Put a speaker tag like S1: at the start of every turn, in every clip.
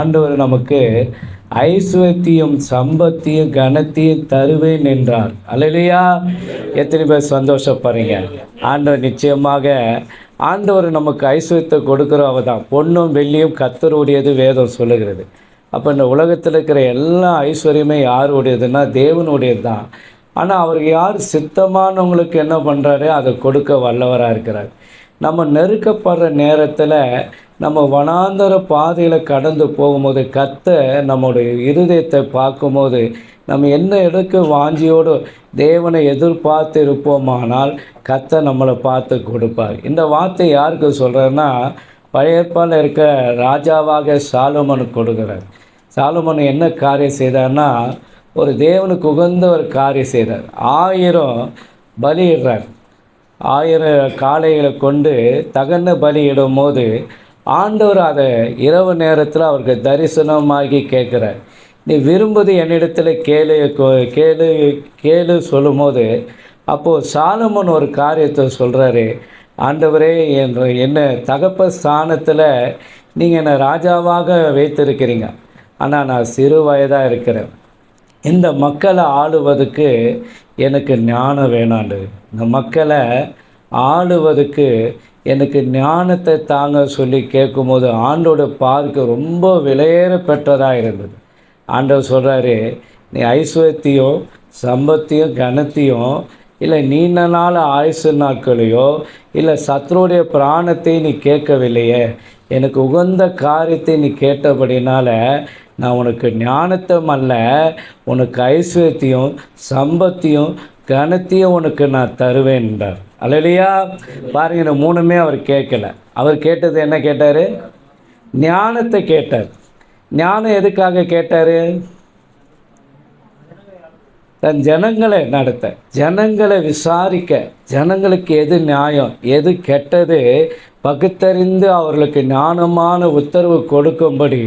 S1: ஆண்டவர் நமக்கு ஐஸ்வர்த்தியும் சம்பத்தையும் கனத்தையும் தருவேன் என்றார். அல்லையா எத்தனை பேர் சந்தோஷப்படுறீங்க? ஆண்டவர் நிச்சயமாக ஆண்டவர் நமக்கு ஐஸ்வர்யத்தை கொடுக்குறவ தான் பொண்ணும் வெள்ளியும் கத்தருடையது வேதம் சொல்லுகிறது. அப்போ இந்த உலகத்தில் இருக்கிற எல்லா ஐஸ்வர்யமே யாருடையதுன்னா தேவனுடையது தான் ஆனால் அவருக்கு யார் சித்தமானவங்களுக்கு என்ன பண்ணுறாரு அதை கொடுக்க வல்லவராக இருக்கிறார். நம்ம நெருக்கப்படுற நேரத்தில் நம்ம வனாந்தர பாதையில் கடந்து போகும்போது கத்த நம்முடைய இருதயத்தை பார்க்கும்போது நம்ம என்ன எடுக்க வாஞ்சியோடு தேவனை எதிர்பார்த்து இருப்போமானால் கத்த நம்மளை பார்த்து கொடுப்பார். இந்த வார்த்தை யாருக்கு சொல்கிறேன்னா பழையற்பால் இருக்க ராஜாவாக சாலுமன் கொடுக்குறார். சாலுமன் என்ன காரியம் செய்தார்னா ஒரு தேவனுக்கு உகந்த ஒரு காரியம் செய்தார். ஆயிரம் பலியிடுறார் ஆயிரம் காளைகளை கொண்டு தகன பலியிடும் போது ஆண்டவர் அதை இரவு நேரத்தில் அவருக்கு தரிசனமாகி கேட்குறார். நீ விரும்புவது என்னிடத்தில் கேளு கேளு கேளு கேளு சொல்லும்போது அப்போது சாலமன் ஒரு காரியத்தை சொல்கிறாரு ஆண்டவரே என்று என்ன தகப்ப ஸ்தானத்தில் நீங்கள் என்னை ராஜாவாக வைத்திருக்கிறீங்க. ஆனால் நான் சிறு வயதாக இருக்கிறேன். இந்த மக்களை ஆளுவதுக்கு எனக்கு ஞானம் வேணாண்டு. இந்த மக்களை ஆளுவதுக்கு எனக்கு ஞானத்தை தாங்க சொல்லி கேட்கும்போது ஆண்டோட பார்க்க ரொம்ப விலையேற பெற்றதாக இருந்தது. ஆண்டவர் சொல்கிறாரு நீ ஐஸ்வர்யத்தையும் சம்பத்தையும் கனத்தையும் இல்லை நீண்ட நாள் ஆயுசு நாட்களையோ இல்லை சத்ருடைய பிராணத்தை நீ கேட்கவில்லையே எனக்கு உகந்த காரியத்தை நீ கேட்டபடினால நான் உனக்கு ஞானத்தும் அல்ல உனக்கு ஐஸ்வர்யத்தையும் சம்பத்தையும் கனத்தையும் உனக்கு நான் தருவேன் என்றார். அல்லையா பாருங்க இந்த மூணுமே அவர் கேட்கல. அவர் கேட்டது என்ன கேட்டார்? ஞானத்தை கேட்டார். ஞானம் எதுக்காக கேட்டார்? தன் ஜனங்களை நடத்த ஜனங்களை விசாரிக்க ஜனங்களுக்கு எது நியாயம் எது கெட்டது பகுத்தறிந்து அவர்களுக்கு ஞானமான உத்தரவு கொடுக்கும்படி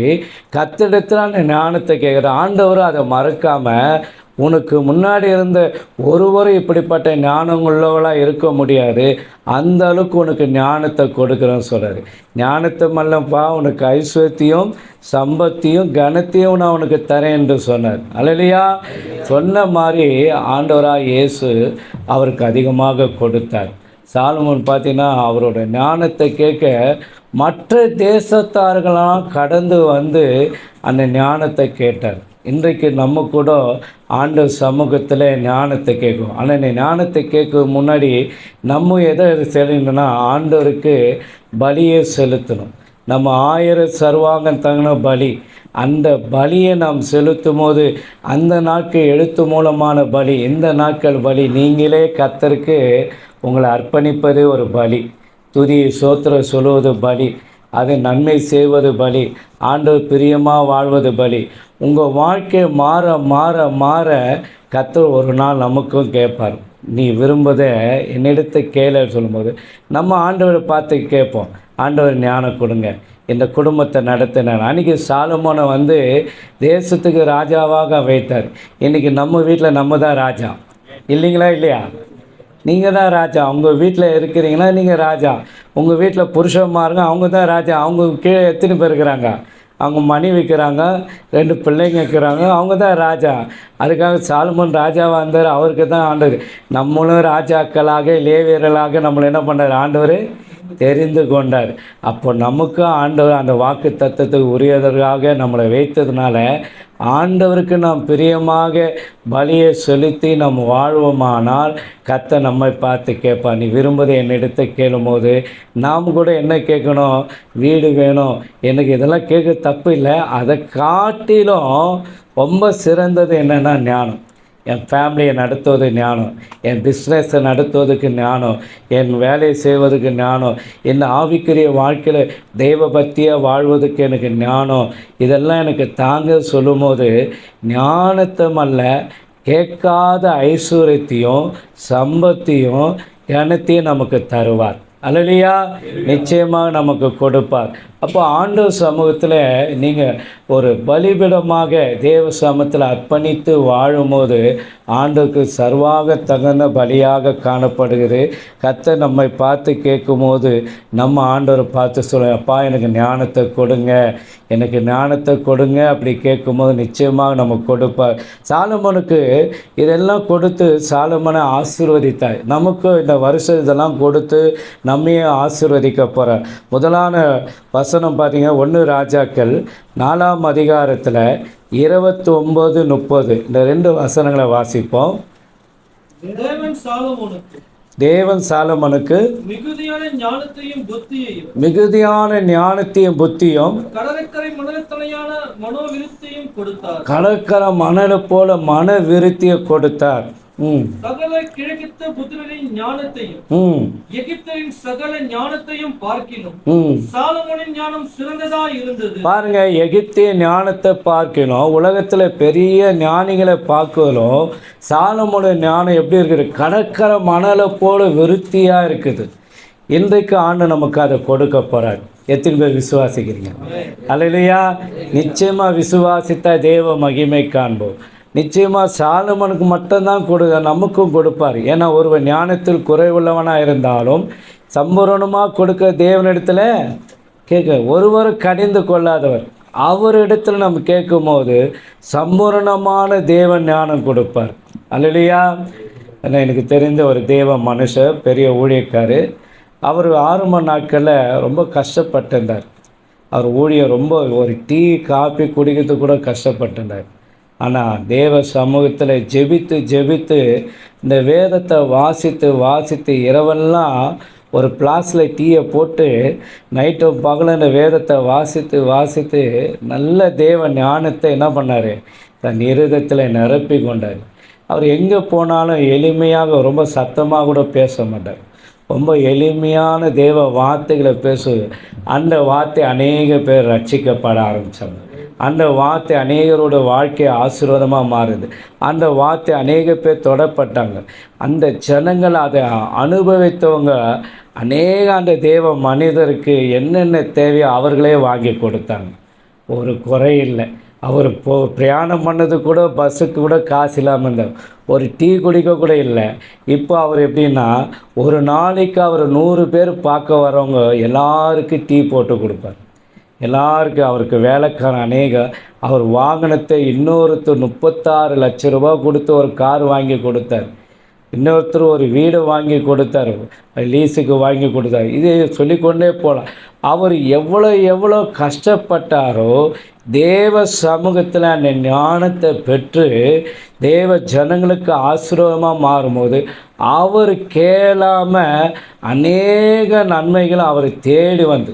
S1: கத்தெடுத்து அந்த ஞானத்தை கேட்குற ஆண்டவரும் அதை மறக்காம உனக்கு முன்னாடி இருந்த ஒருவரும் இப்படிப்பட்ட ஞானம் உள்ளவளாக இருக்க முடியாது. அந்த அளவுக்கு உனக்கு ஞானத்தை கொடுக்குறேன்னு சொல்கிறாரு ஞானத்தை மல்லப்பா உனக்கு ஐஸ்வர்த்தியும் சம்பத்தையும் கனத்தையும் நான் உனக்கு தரேன் என்று சொன்னார். அல்லையா சொன்ன மாதிரி ஆண்டவராக இயேசு அவருக்கு அதிகமாக கொடுத்தார். சாலமோன் பார்த்தீங்கன்னா அவரோட ஞானத்தை கேட்க மற்ற தேசத்தார்களாம் கடந்து வந்து அந்த ஞானத்தை கேட்டார். இன்றைக்கு நம்ம கூட ஆண்டு சமூகத்தில் ஞானத்தை கேட்கும். ஆனால் இந்த ஞானத்தை கேட்க முன்னாடி நம்ம எதை செலுத்தணும்னா ஆண்டவருக்கு பலியை செலுத்தணும். நம்ம ஆயிரம் சர்வாங்கம் தங்கின பலி. அந்த பலியை நாம் செலுத்தும் போது அந்த நாட்கள் எழுத்து மூலமான பலி இந்த நாட்கள் பலி. நீங்களே கத்தருக்கு உங்களை அர்ப்பணிப்பது ஒரு பலி. துதி சோத்திர சொல்லுவது பலி. அது நன்மை செய்வது பலி. ஆண்டவர் பிரியமாக வாழ்வது பலி. உங்கள் வாழ்க்கை மாற மாற மாற கத்தர் ஒரு நாள் நமக்கும் கேட்பார். நீ விரும்புவதை என்னிடத்தை கேளு சொல்லும்போது நம்ம ஆண்டவரை பார்த்து கேட்போம். ஆண்டவர் ஞானம் கொடுங்க. இந்த குடும்பத்தை நடத்தினார். அன்றைக்கி சாலமோனை வந்து தேசத்துக்கு ராஜாவாக வைத்தார். இன்றைக்கி நம்ம வீட்டில் நம்ம தான் ராஜா. இல்லைங்களா இல்லையா? நீங்கள் தான் ராஜா. உங்கள் வீட்டில் இருக்கிறீங்கன்னா நீங்கள் ராஜா. உங்கள் வீட்டில் புருஷன்மாருங்க அவங்க தான் ராஜா. அவங்க கீழே எத்தனை பேர் இருக்கிறாங்க? அவங்க மணி வைக்கிறாங்க ரெண்டு பிள்ளைங்க இருக்கிறாங்க அவங்க தான் ராஜா. அதுக்காக சாலுமன் ராஜாவாக இருந்தார் அவருக்கு தான் ஆண்டவர். நம்மளும் ராஜாக்களாக லேவியர்களாக நம்மளை என்ன பண்ணார்? ஆண்டவர் தெரிந்து கொண்டார். அப்போ நமக்கு ஆண்டவர் அந்த வாக்கு தத்துவத்துக்கு உரியதற்காக நம்மளை வைத்ததுனால ஆண்டவருக்கு நாம் பிரியமாக பலியை செலுத்தி நாம் வாழ்வோமானால் கத்த நம்மை பார்த்து கேட்பா நீ விரும்புவதை என்னிடத்தை கேளும்போது நாம் கூட என்ன கேட்கணும்? வீடு வேணும். எனக்கு இதெல்லாம் கேட்க தப்பு இல்லை. அதை காட்டிலும் ரொம்ப சிறந்தது என்னென்னா ஞானம். என் ஃபேமிலியை நடத்துவது ஞானம். என் பிஸ்னஸை நடத்துவதற்கு ஞானம். என் வேலையை செய்வதற்கு ஞானம். என் ஆவிக்குரிய வாழ்க்கையில் தெய்வ பக்தியாக வாழ்வதற்கு எனக்கு ஞானம். இதெல்லாம் எனக்கு தாங்க சொல்லும்போது ஞானத்தம் அல்ல கேட்காத ஐஸ்வர்யத்தையும் சம்பத்தையும் எனத்தையும் நமக்கு தருவார். அல்லையா நிச்சயமாக நமக்கு கொடுப்பார். அப்போ ஆண்டவர் சமூகத்தில் நீங்கள் ஒரு பலிபிடமாக தேவ சமூகத்தில் அர்ப்பணித்து வாழும்போது ஆண்டுக்கு சர்வாக தகுந்த பலியாக காணப்படுகிறது. கத்தை நம்மை பார்த்து கேட்கும்போது நம்ம ஆண்டவரை பார்த்து சொல்ல அப்பா எனக்கு ஞானத்தை கொடுங்க. எனக்கு ஞானத்தை கொடுங்க. அப்படி கேட்கும்போது நிச்சயமாக நம்ம கொடுப்பார். சாலமனுக்கு இதெல்லாம் கொடுத்து சாலமனை ஆசீர்வதித்தார். நமக்கு இந்த வருஷம் இதெல்லாம் கொடுத்து நம்மையும் ஆசீர்வதிக்க போகிறார் முதலான வசனம் பார்த்தீங்க ஒன்று ராஜாக்கள் நாலாம் அதிகாரத்தில் இருபத்தி ஒம்பது முப்பது. இந்த ரெண்டு வசனங்களை வாசிப்போம்.
S2: தேவன் சாலமோனுக்கு மிகுதியான ஞானத்தையும்
S1: புத்தியும்
S2: கடற்கரை
S1: மணலை போல மன விருத்தியை கொடுத்தார்.
S2: சகல கிழக்கித்த புத்திரரின் ஞானத்தையும் எகிப்தரின் சகல ஞானத்தையும் பார்க்கிலும் சாலமோனின் ஞானம் சிறந்ததா இருந்தது.
S1: பாருங்க எகிப்திய ஞானத்தை பார்க்கணும் உலகத்தில் பெரிய ஞானிகளை பார்க்கலும் சாலமோட ஞானம் எப்படி இருக்குது? கடற்கரை மணலை போல விருத்தியாக இருக்குது. இன்றைக்கு ஆண்டு நமக்கு அதை கொடுக்க போகிறார் எத்தனை பேர் விசுவாசிக்கிறீங்க? அல்லையா நிச்சயமாக விசுவாசித்தா தேவ மகிமை காண்போம். நிச்சயமாக சாலமனுக்கு மட்டும்தான் கொடு நமக்கும் கொடுப்பார். ஏன்னா ஒருவன் ஞானத்தில் குறைவுள்ளவனாக இருந்தாலும் சம்பூரணமாக கொடுக்க தேவனிடத்தில் கேட்க ஒருவரும் கடிந்து கொள்ளாதவர். அவரிடத்தில் நம்ம கேட்கும்போது சம்பூரணமான தேவன் ஞானம் கொடுப்பார். அல்லையா ஏன்னா எனக்கு தெரிந்த ஒரு தேவ மனுஷர் பெரிய ஊழியக்கார். அவர் ஆரம்ப நாட்களில் ரொம்ப கஷ்டப்பட்டிருந்தார். அவர் ஊழியர் ரொம்ப ஒரு டீ காப்பி குடிக்கிறதுக்கு கூட கஷ்டப்பட்டிருந்தார். ஆனால் தேவ சமூகத்தில் ஜெபித்து ஜெபித்து இந்த வேதத்தை வாசித்து வாசித்து இரவெல்லாம் ஒரு பிளாஸில் டீயை போட்டு நைட்டும் பகலும் இந்த வேதத்தை வாசித்து வாசித்து நல்ல தேவ ஞானத்தை என்ன பண்ணார்? தன் இருதத்தில் நிரப்பி கொண்டார். அவர் எங்கே போனாலும் எளிமையாக ரொம்ப சத்தமாக கூட பேச மாட்டார். ரொம்ப எளிமையான தேவ வார்த்தைகளை பேசு. அந்த வார்த்தை அநேக பேர் ரட்சிக்கப்பட ஆரம்பித்தாங்க அந்த வார்த்தை அநேகரோட வாழ்க்கை ஆசீர்வாதமாக மாறுது. அந்த வார்த்தை அநேக பேர் தொடப்பட்டாங்க. அந்த ஜனங்கள் அதை அனுபவித்தவங்க அநேக அந்த தேவ மனிதருக்கு என்னென்ன தேவையோ அவர்களே வாங்கி கொடுத்தாங்க. ஒரு குறை இல்லை. அவர் போ பிரயாணம் பண்ணது கூட பஸ்ஸுக்கு கூட காசு இல்லாமல் இருந்தார். ஒரு டீ குடிக்க கூட இல்லை. இப்போ அவர் எப்படின்னா ஒரு நாளைக்கு அவர் நூறு பேர் பார்க்க வரவங்க எல்லாருக்கும் டீ போட்டு கொடுப்பார். எல்லாருக்கும் அவருக்கு வேலைக்காரன் அநேக அவர் வாகனத்தை இன்னொருத்தர் முப்பத்தாறு லட்ச ரூபா கொடுத்து ஒரு கார் வாங்கி கொடுத்தார். இன்னொருத்தர் ஒரு வீடு வாங்கி கொடுத்தார். லீஸுக்கு வாங்கி கொடுத்தார். இது சொல்லிக்கொண்டே போகலாம் அவர் எவ்வளோ எவ்வளோ கஷ்டப்பட்டாரோ தேவ சமூகத்தில் அந்த ஞானத்தை பெற்று தேவ ஜனங்களுக்கு ஆசீர்வாதமாக மாறும்போது அவர் கேளாமல் அநேக நன்மைகளை அவர் தேடி வந்து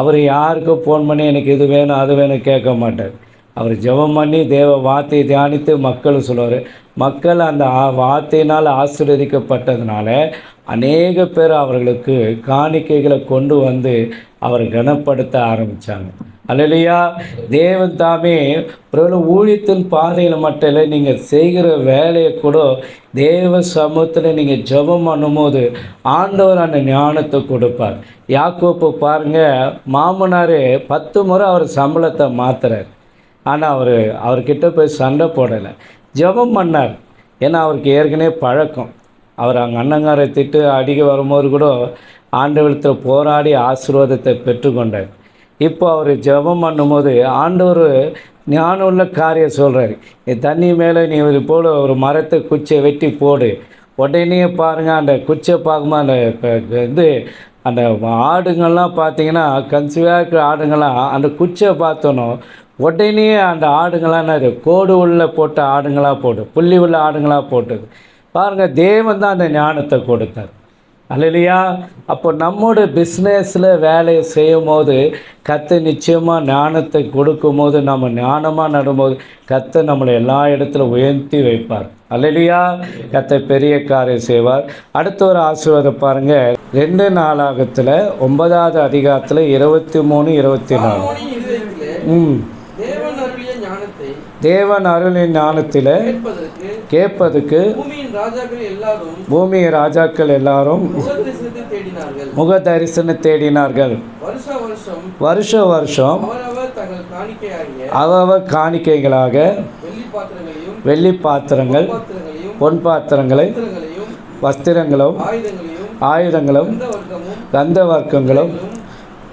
S1: அவர் யாருக்கும் ஃபோன் பண்ணி எனக்கு இது வேணும் அது வேணும் கேட்க மாட்டார். அவர் ஜெபம் பண்ணி தேவ வார்த்தையை தியானித்து மக்கள் சொல்லுவார். மக்கள் அந்த வார்த்தையினால் ஆசீர்வதிக்கப்பட்டதுனால அநேக பேர் அவர்களுக்கு காணிக்கைகளை கொண்டு வந்து அவரை கனப்படுத்த ஆரம்பித்தாங்க அல்லையா தேவன் தாமே பிறகு ஊழியத்தின் பாதையில் மட்டும் இல்லை நீங்கள் செய்கிற வேலையை கூட தேவ சமூகத்தில் நீங்கள் ஜெபம் பண்ணும்போது ஆண்டவர் அந்த ஞானத்தை கொடுப்பார். யாக்கோப்பு பாருங்கள் மாமனார் பத்து முறை அவர் சம்பளத்தை மாற்றுறார் ஆனால் அவர் அவர்கிட்ட போய் சண்டை போடலை. ஜெபம் பண்ணார். ஏன்னா அவருக்கு ஏற்கனவே பழக்கம். அவர் அங்கே அண்ணங்காரை திட்டு அடிக்க வரும்போது கூட ஆண்டவளத்தில் போராடி ஆசீர்வாதத்தை பெற்றுக்கொண்டார். இப்போ அவர் ஜெபம் பண்ணும்போது ஆண்டவர் ஞானம் உள்ள காரியம் சொல்கிறாரு நீ தண்ணி மேலே நீ இது போல ஒரு மரத்தை குச்சியை வெட்டி போடு. உடனே பாருங்கள் அந்த குச்சியை பார்க்கும்போது அந்த க- இது அந்த ஆடுங்கள்லாம் பார்த்தீங்கன்னா கன்சிவாக இருக்கிற ஆடுங்கள்லாம் அந்த குச்சியை பார்த்தோன்னோ உடனே அந்த ஆடுங்களாம் என்னது கோடு உள்ள போட்ட ஆடுங்களாக போட்டு புள்ளி உள்ள ஆடுங்களாக போட்டது. பாருங்கள் தேவன் தான் அந்த ஞானத்தை கொடுத்தார். அல்லையா அப்போ நம்மோட பிஸ்னஸில் வேலையை செய்யும் போது கத்தை நிச்சயமாக ஞானத்தை கொடுக்கும் போது நம்ம ஞானமாக நடும்போது கத்தை நம்மளை எல்லா இடத்துல உயர்த்தி வைப்பார். அல்லையா கத்தை பெரிய காரியம் செய்வார். அடுத்த ஒரு ஆசீர்வாதம் பாருங்க. ரெண்டு நாளாகத்தில் ஒன்பதாவது அதிகாரத்தில் இருபத்தி மூணு இருபத்தி நாலு. ம்.
S3: தேவன்
S1: அருளின் ஞானத்தில் கேட்பதுக்கு
S3: பூமியின் ராஜாக்கள் எல்லாரும்
S1: முக தரிசனம் தேடினார்கள்.
S3: வருஷ வருஷம்
S1: வருஷ வருஷம்
S3: அவரவர்
S1: காணிக்கைகளாக
S3: வெள்ளி
S1: பாத்திரங்கள் பொன் பாத்திரங்களை வஸ்திரங்களும் ஆயுதங்களும் கந்த வர்க்கங்களும்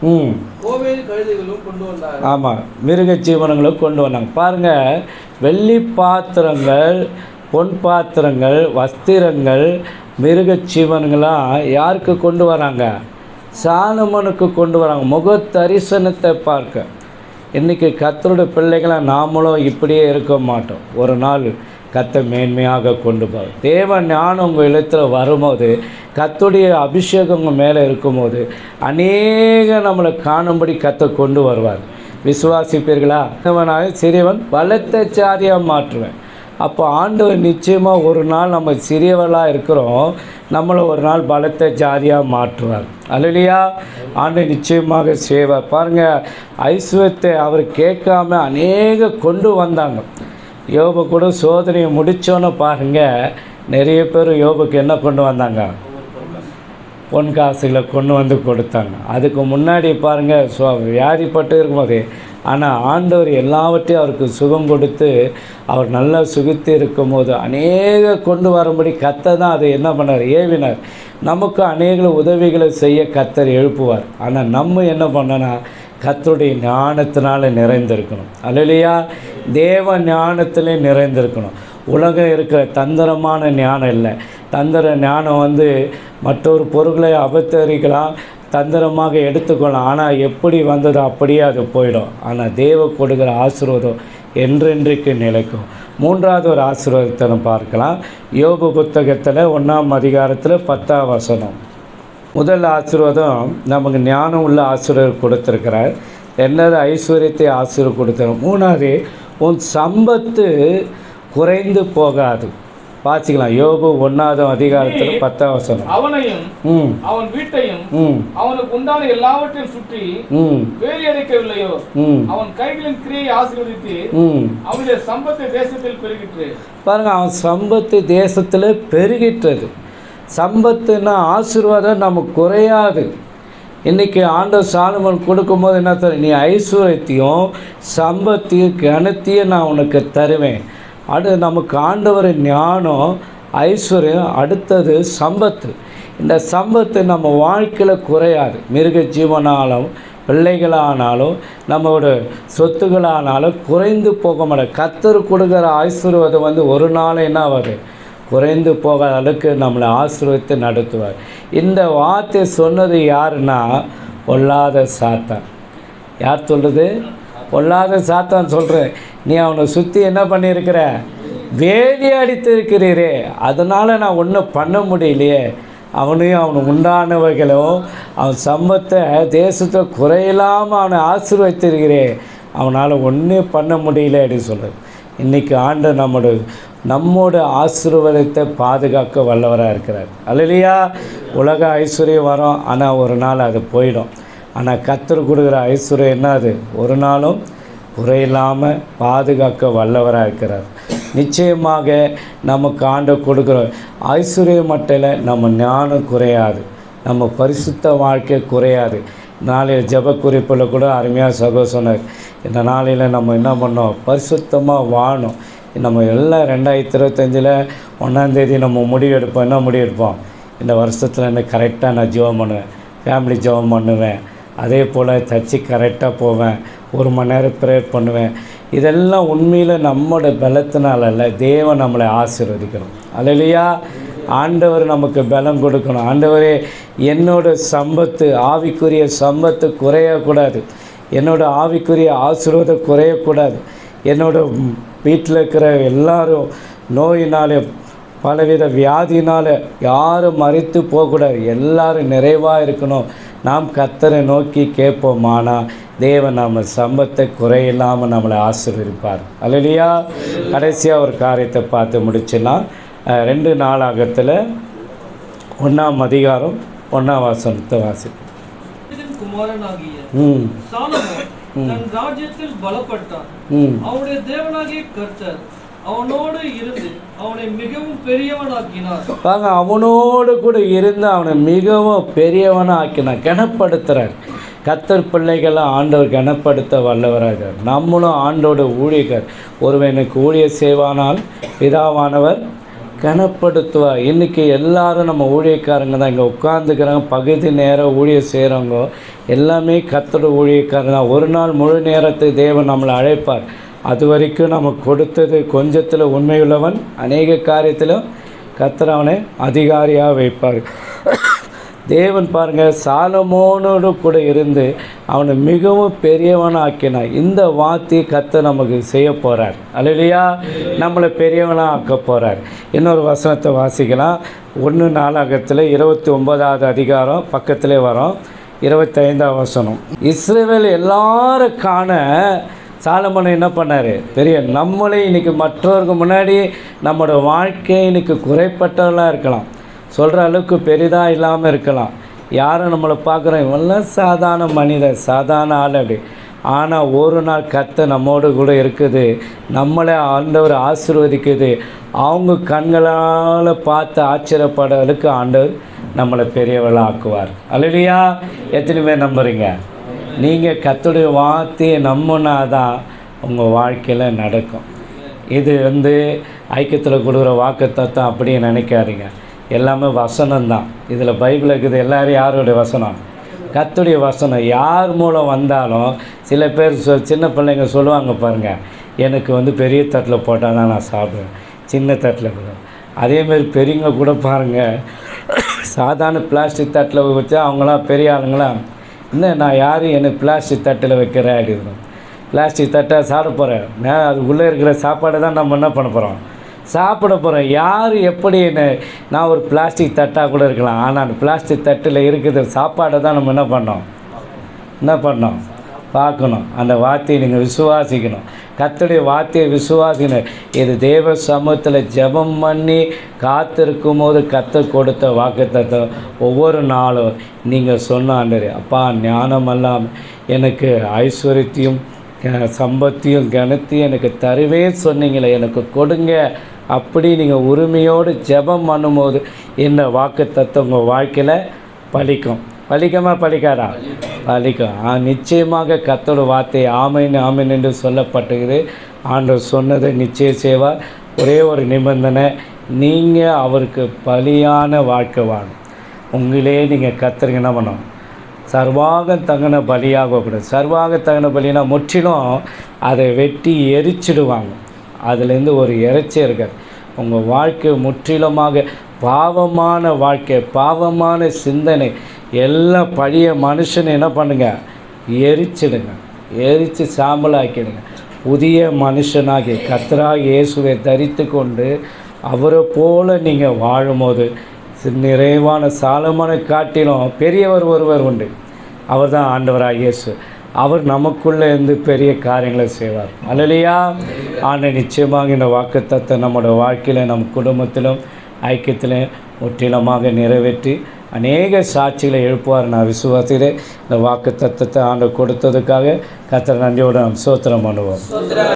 S1: ம். ஆமாம் மிருக ஜீவனங்களும் கொண்டு வந்தாங்க. பாருங்கள் வெள்ளி பாத்திரங்கள் பொன் பாத்திரங்கள் வஸ்திரங்கள் மிருகச்சீவன்களாம் யாருக்கு கொண்டு வராங்க? சாணுமனுக்கு கொண்டு வராங்க. முக தரிசனத்தை பார்க்க. இன்றைக்கி கத்தருடைய பிள்ளைகளை நாமளும் இப்படியே இருக்க மாட்டோம். ஒரு நாள் கத்தை மேன்மையாக கொண்டு போகும் தேவ ஞானம் உங்கள் எழுத்தில் வரும்போது கத்துடைய அபிஷேகம் உங்கள் மேலே இருக்கும்போது அநேக நம்மளை காணும்படி கத்தை கொண்டு வருவார். விசுவாசிப்பீர்களா? சிறியவன் பலத்த சாதியாக மாற்றுவேன். அப்போ ஆண்டவர் நிச்சயமாக ஒரு நாள் நம்ம சிறியவர்களாக இருக்கிறோம். நம்மளை ஒரு நாள் பலத்த ஜாதியாக மாற்றுவார். அல்லையா ஆண்டு நிச்சயமாக செய்வார். பாருங்கள் ஐஸ்வர்யத்தை அவர் கேட்காம அநேக கொண்டு வந்தாங்க. யோபு கூட சோதனையை முடித்தோன்னு பாருங்கள் நிறைய பேர் யோபுக்கு என்ன கொண்டு வந்தாங்க? பொன் காசுகளை கொண்டு வந்து கொடுத்தாங்க. அதுக்கு முன்னாடி பாருங்கள் ஸோ வியாதிப்பட்டு இருக்கும்போது ஆனால் ஆண்டவர் எல்லாவற்றையும் அவருக்கு சுகம் கொடுத்து அவர் நல்லா சுகித்து இருக்கும்போது அநேக கொண்டு வரும்படி கத்தை தான் அதை என்ன பண்ணார்? ஏவினார். நமக்கு அநேக உதவிகளை செய்ய கத்தர் எழுப்புவார். ஆனால் நம்ம என்ன பண்ணனா கத்தருடைய ஞானத்தினால நிறைந்திருக்கணும். அல்லையா தேவ ஞானத்திலே நிறைந்திருக்கணும். உலகம் இருக்கிற தந்திரமான ஞானம் இல்லை. தந்திர ஞானம் வந்து மற்றொரு பொருட்களை அபத்தரிக்கலாம் தந்திரமாக எடுத்துக்கொள்ளும் ஆனால் எப்படி வந்ததோ அப்படியே அது போயிடும். ஆனால் தேவ கொடுக்குற ஆசீர்வாதம் என்றென்றைக்கு நிலைக்கும். மூன்றாவது ஒரு ஆசீர்வாதத்தை நம்ம பார்க்கலாம். யோபு புத்தகத்தில் ஒன்றாம் அதிகாரத்தில் பத்தாம் வசனம். முதல் ஆசீர்வாதம் நமக்கு ஞானம் உள்ள ஆசீர்வாதம் கொடுத்துருக்கிறார். என்னது? ஐஸ்வர்யத்தை ஆசீர்வாதம் கொடுத்தார் மூணாவது உன் சம்பத்து குறைந்து போகாது. வாசிக்கலாம். யோபு ஒன்றாவது அதிகாரத்தில் பத்தாம் வசனம்.
S4: அவனையும் அவன் வீட்டையும் அவனுக்கு உண்டான எல்லாவற்றையும் சுற்றி வேலி அடைக்கவில்லையோ அவன் கைகளின் கிரியை ஆசீர்வதித்து அவனுடைய சம்பத்தை தேசத்தில் பெருகிற்று.
S1: பாருங்க அவன் சம்பத்து தேசத்தில் பெருகிட்டது சம்பத்துன்னா ஆசீர்வாதம் நமக்கு குறையாது. இன்றைக்கி ஆண்டவர் சாலமன் கொடுக்கும்போது என்ன தரும் நீ ஐஸ்வர்யத்தையும் சம்பத்தையும் கனத்தையும் நான் உனக்கு தருவேன். அது நமக்கு ஆண்டவர் ஞானம் ஐஸ்வர்யம் அடுத்தது சம்பத்து. இந்த சம்பத்து நம்ம வாழ்க்கையில் குறையாது. மிருக ஜீவனாலும் பிள்ளைகளானாலும் நம்மளோட சொத்துக்களானாலும் குறைந்து போக மாட்டேன். கத்தர் கொடுக்குற ஆசீர்வாதம் வந்து ஒரு நாள் என்ன ஆகாது குறைந்து போகாத அளவுக்கு நம்மளை ஆசீர்வதித்து நடத்துவார். இந்த வார்த்தை சொன்னது யாருன்னா? பொல்லாத சாத்தான். யார் சொல்கிறது பொல்லாத சாத்தான் சொல்கிறேன் நீ அவனை சுற்றி என்ன பண்ணியிருக்கிற? வேலி அடித்திருக்கிறீரே. அதனால் நான் ஒன்றும் பண்ண முடியலையே. அவனையும் அவனுக்கு உண்டானவைகளும் அவன் சம்பத்தை தேசத்தை குறையில்லாமல் அவனை ஆசீர்வதித்திருக்கிறேன் அவனால் ஒன்றும் பண்ண முடியல அப்படின்னு சொல்கிறேன் இன்றைக்கி ஆண்டு நம்மோட நம்மோட ஆசீர்வாதத்தை பாதுகாக்க வல்லவராக இருக்கிறார். அல்லையா உலக ஐஸ்வர்யம் வரும் ஆனால் ஒரு நாள் அது போயிடும். ஆனால் கத்தர் கொடுக்குற ஐஸ்வர்யம் என்ன அது? ஒரு நாளும் குறையில்லாமல் பாதுகாக்க வல்லவராக இருக்கிறார். நிச்சயமாக நமக்கு ஆண்டு கொடுக்குற ஐஸ்வர்ய மட்டையில் நம்ம ஞானம் குறையாது. நம்ம பரிசுத்த வாழ்க்கை குறையாது. நாளையில் ஜெப குறிப்பில் கூட அருமையாக சகோ சொன்னார். இந்த நாளையில் நம்ம என்ன பண்ணோம்? பரிசுத்தமாக வாழணும். நம்ம எல்லாம் ரெண்டாயிரத்தி இருபத்தஞ்சில் ஒன்றாந்தேதி நம்ம முடிவெடுப்போம் என்ன முடிவெடுப்போம் இந்த வருஷத்தில் என்ன கரெக்டாக நான் ஜெபம் பண்ணுவேன். ஃபேமிலி ஜெபம் பண்ணுவேன். அதே போல் தச்சு கரெக்டாக போவேன். ஒரு மணி நேரம் ப்ரேயர் பண்ணுவேன். இதெல்லாம் உண்மையில் நம்மளோட பலத்தினால அல்ல தேவன் நம்மளை ஆசீர்வதிக்கணும். அல்லையா ஆண்டவர் நமக்கு பலம் கொடுக்கணும். ஆண்டவரே என்னோட சம்பத்து ஆவிக்குரிய சம்பத்து குறையக்கூடாது. என்னோட ஆவிக்குரிய ஆசீர்வாதம் குறையக்கூடாது. என்னோட வீட்டில் இருக்கிற எல்லாரும் நோயினால் பலவித வியாதினால் யாரும் மறித்து போகக்கூடாது. எல்லாரும் நிறைவாக இருக்கணும். நாம் கத்தரை நோக்கி கேட்போமானா தேவன் நம்ம சம்பத்தை குறையில்லாமல் நம்மளை ஆசீர்வதிப்பார். அல்லையா கடைசியாக ஒரு காரியத்தை பார்த்து முடிச்சிடலாம். ரெண்டு நாளாகத்தில் ஒன்றாம் அதிகாரம் ஒன்றாம் வாசனத்தை வாசி
S2: தாவீதின் குமாரனாகிய
S1: ம்.
S2: ராஜ்யத்தில் பலப்பட்டான்.
S1: ம்.
S2: அவருடைய தேவனாகிய கர்த்தர் அவனோடு இருந்து அவனை மிகவும் பெரியவனாக்கினார்.
S1: பாங்க அவனோடு கூட இருந்து அவனை மிகவும் பெரியவனாக ஆக்கினான் கனப்படுத்துகிறார் கத்தர் பிள்ளைகளை ஆண்டவர் கனப்படுத்த வல்லவராக நம்மளும் ஆண்டோட ஊழியர் ஒருவனுக்கு ஊழிய செய்வானால் பிதாவானவர் கனப்படுத்துவார். இன்றைக்கி எல்லாரும் நம்ம ஊழியக்காரங்க தான். இங்கே உட்காந்துக்கிறாங்க பகுதி நேரம் ஊழியர் செய்கிறவங்க எல்லாமே கத்தோட ஊழியக்காரங்க தான். ஒரு நாள் முழு நேரத்தை தேவன் நம்மளை அழைப்பார். அது வரைக்கும் நம்ம கொடுத்தது கொஞ்சத்தில் உண்மையுள்ளவன் அநேக காரியத்திலும் கத்தர் அவனை அதிகாரியாக வைப்பார். தேவன் பாருங்க சாலமோனோடு கூட இருந்து அவனை மிகவும் பெரியவனாக ஆக்கினான் இந்த வாத்தி கத்த நமக்கு செய்ய போகிறார் அல்லையா நம்மளை பெரியவனாக ஆக்க போகிறார் இன்னொரு வசனத்தை வாசிக்கலாம். ஒன்று நாளாகத்தில் இருபத்தி ஒன்பதாவது அதிகாரம் பக்கத்திலே வரோம். இருபத்தைந்தாவது வசனம். இஸ்ரேவேல் எல்லாரும் காண சாலமன் என்ன பண்ணார்? பெரிய நம்மளே இன்னைக்கு மற்றவருக்கு முன்னாடி நம்மளோட வாழ்க்கை இன்னைக்கு குறைப்பட்டவர்களாக இருக்கலாம். சொல்கிற அளவுக்கு பெரிதாக இல்லாமல் இருக்கலாம். யாரும் நம்மளை பார்க்குறோம் இவெல்லாம் சாதாரண மனிதன் சாதாரண ஆள் அப்படி. ஆனால் ஒரு நாள் கத்தை நம்மோடு கூட இருக்குது. நம்மளை ஆண்டவர் ஆசிர்வதிக்குது. அவங்க கண்களால் பார்த்து ஆச்சரியப்படுறதுக்கு ஆண்டவர் நம்மளை பெரியவளாக ஆக்குவார் அல்லையா எத்தனை பேர் நம்புறீங்க? நீங்கள் கத்துடைய வார்த்தையை நம்பினா தான் உங்கள் வாழ்க்கையில் நடக்கும். இது வந்து ஐக்கியத்தில் கொடுக்குற வாக்குத்தத்தம் அப்படியே நினைக்காதீங்க. எல்லாமே வசனம் தான் இதில் பைபிள் இருக்குது எல்லோரும் யாருடைய வசனம்? கத்துடைய வசனம். யார் மூலம் வந்தாலும் சில பேர் சொ சின்ன பிள்ளைங்க சொல்லுவாங்க பாருங்கள் எனக்கு வந்து பெரிய தட்டில் போட்டால் தான் நான் சாப்பிடுவேன். சின்ன தட்டில் கூட. அதேமாரி பெரியவங்க கூட பாருங்கள் சாதாரண பிளாஸ்டிக் தட்டில் வச்சு அவங்களாம் பெரிய ஆளுங்களாம் என்ன நான் யார் எனக்கு பிளாஸ்டிக் தட்டில் வைக்கிறேன் அப்படின்னு பிளாஸ்டிக் தட்டை சாப்பிட போகிறேன் நான் அது உள்ளே இருக்கிற சாப்பாடை தான் நம்ம என்ன பண்ண போகிறோம் சாப்பிட போகிறோம் யார் எப்படி என்ன நான் ஒரு பிளாஸ்டிக் தட்டாக கூட இருக்கலாம். ஆனால் அந்த பிளாஸ்டிக் தட்டில் இருக்குது சாப்பாடை தான் நம்ம என்ன பண்ணோம்? என்ன பண்ணோம்? பார்க்கணும். அந்த வார்த்தையை நீங்கள் விசுவாசிக்கணும். கர்த்தருடைய வார்த்தையை விசுவாசிக்கணும். இது தேவ சமூகத்தில் ஜெபம் பண்ணி காத்திருக்கும் போது கத்தர் கொடுத்த வாக்குத்தத்தை ஒவ்வொரு நாளும் நீங்கள் சொன்ன அப்பா ஞானம் எல்லாம் எனக்கு ஐஸ்வர்யத்தையும் க- சம்பத்தையும் கனத்தையும் எனக்கு தருவே சொன்னீங்களே எனக்கு கொடுங்க. அப்படி நீங்கள் உரிமையோடு ஜெபம் பண்ணும்போது இந்த வாக்கு தத்துவம் உங்கள் வாழ்க்கையில் பலிக்கும். பலிக்குமா பலிக்காதா? பலிக்கும் ஆ நிச்சயமாக கத்தோட வார்த்தை ஆமைன்னு ஆமைன் என்று சொல்லப்பட்டுகிறது ஆண்டவர் சொன்னதை நிச்சயம் செய்வார் ஒரே ஒரு நிபந்தனை நீங்கள் அவருக்கு பலியான வாழ்க்கை வாழும் உங்களே நீங்கள் கத்துறீங்க என்ன பண்ணணும்? சர்வாக பலியாக பலியாகக்கூடாது சர்வாக தகுன பலினா முற்றிலும் அதை வெட்டி எரிச்சிடுவாங்க. அதுலேருந்து ஒரு இறைச்சி இருக்காது. உங்கள் வாழ்க்கை முற்றிலுமாக பாவமான வாழ்க்கை பாவமான சிந்தனை எல்லாம் பழைய மனுஷனை என்ன பண்ணுங்க? எரிச்சிடுங்க. எரித்து சாம்பலாக்கிடுங்க. புதிய மனுஷனாகி கத்ரா இயேசுவை தரித்து கொண்டு அவரை போல நீங்கள் வாழும்போது நிறைவான சாலமான காட்டிலும் பெரியவர் ஒருவர் உண்டு. அவர் தான் ஆண்டவராக இயேசு. அவர் நமக்குள்ளே இருந்து பெரிய காரியங்களை செய்வார். அல்லையா ஆனால் நிச்சயமாக இந்த வாக்குத்தத்தை நம்மளோட வாழ்க்கையில் நம் குடும்பத்திலும் ஐக்கியத்திலும் முற்றிலுமாக நிறைவேற்றி அநேக சாட்சிகளை எழுப்புவார். நான் விசுவாசிக்கிறேன். இந்த வாக்கு தத்துவத்தை ஆண்டு கொடுத்ததுக்காக கத்திர நன்றியோடு நாம் சோத்திரம் பண்ணுவோம்.